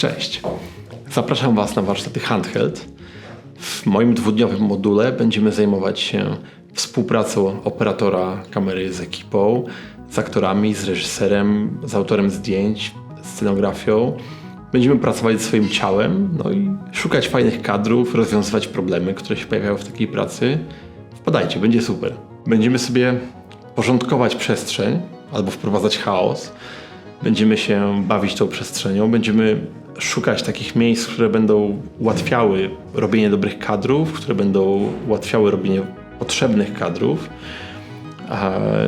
Cześć. Zapraszam Was na warsztaty Handheld. W moim dwudniowym module będziemy zajmować się współpracą operatora kamery z ekipą, z aktorami, z reżyserem, z autorem zdjęć, scenografią. Będziemy pracować ze swoim ciałem, no i szukać fajnych kadrów, rozwiązywać problemy, które się pojawiają w takiej pracy. Wpadajcie, będzie super. Będziemy sobie porządkować przestrzeń albo wprowadzać chaos. Będziemy się bawić tą przestrzenią, będziemy szukać takich miejsc, które będą ułatwiały robienie dobrych kadrów, które będą ułatwiały robienie potrzebnych kadrów.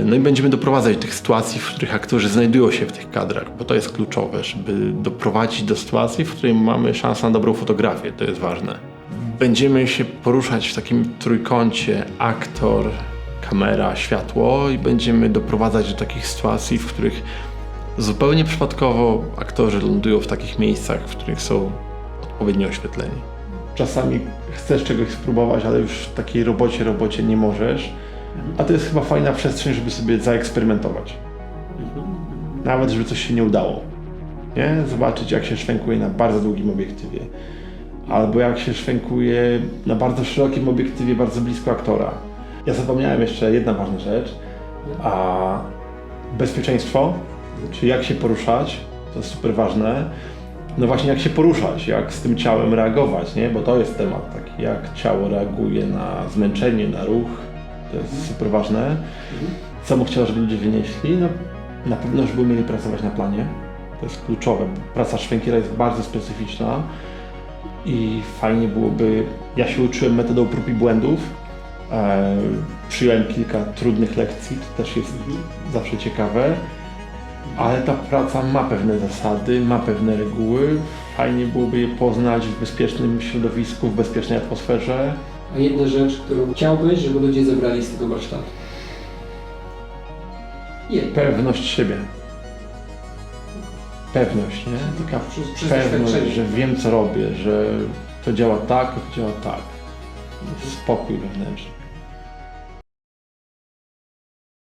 No i będziemy doprowadzać do tych sytuacji, w których aktorzy znajdują się w tych kadrach, bo to jest kluczowe, żeby doprowadzić do sytuacji, w której mamy szansę na dobrą fotografię, to jest ważne. Będziemy się poruszać w takim trójkącie aktor, kamera, światło i będziemy doprowadzać do takich sytuacji, w których zupełnie przypadkowo aktorzy lądują w takich miejscach, w których są odpowiednio oświetleni. Czasami chcesz czegoś spróbować, ale już w takiej robocie, robocie nie możesz. A to jest chyba fajna przestrzeń, żeby sobie zaeksperymentować. Nawet, żeby coś się nie udało. Nie? Zobaczyć, jak się szwenkuje na bardzo długim obiektywie. Albo jak się szwenkuje na bardzo szerokim obiektywie, bardzo blisko aktora. Ja zapomniałem jeszcze jedna ważna rzecz. A bezpieczeństwo, czyli jak się poruszać, to jest super ważne. No właśnie jak się poruszać, jak z tym ciałem reagować, nie? Bo to jest temat taki, jak ciało reaguje na zmęczenie, na ruch. To jest super ważne. Co bym chciał, żeby ludzie wynieśli? No, na pewno, żeby umieli pracować na planie. To jest kluczowe. Praca szwękiera jest bardzo specyficzna i fajnie byłoby... Ja się uczyłem metodą prób i błędów. E, przyjąłem kilka trudnych lekcji, to też jest zawsze ciekawe. Ale ta praca ma pewne zasady, ma pewne reguły. Fajnie byłoby je poznać w bezpiecznym środowisku, w bezpiecznej atmosferze. A jedna rzecz, którą chciałbyś, żeby ludzie zebrali z tego warsztatu? Jedna. Pewność siebie. Pewność, nie? Taka Przez- pewność, że wiem co robię, że to działa tak, to działa tak. Spokój wewnętrzny.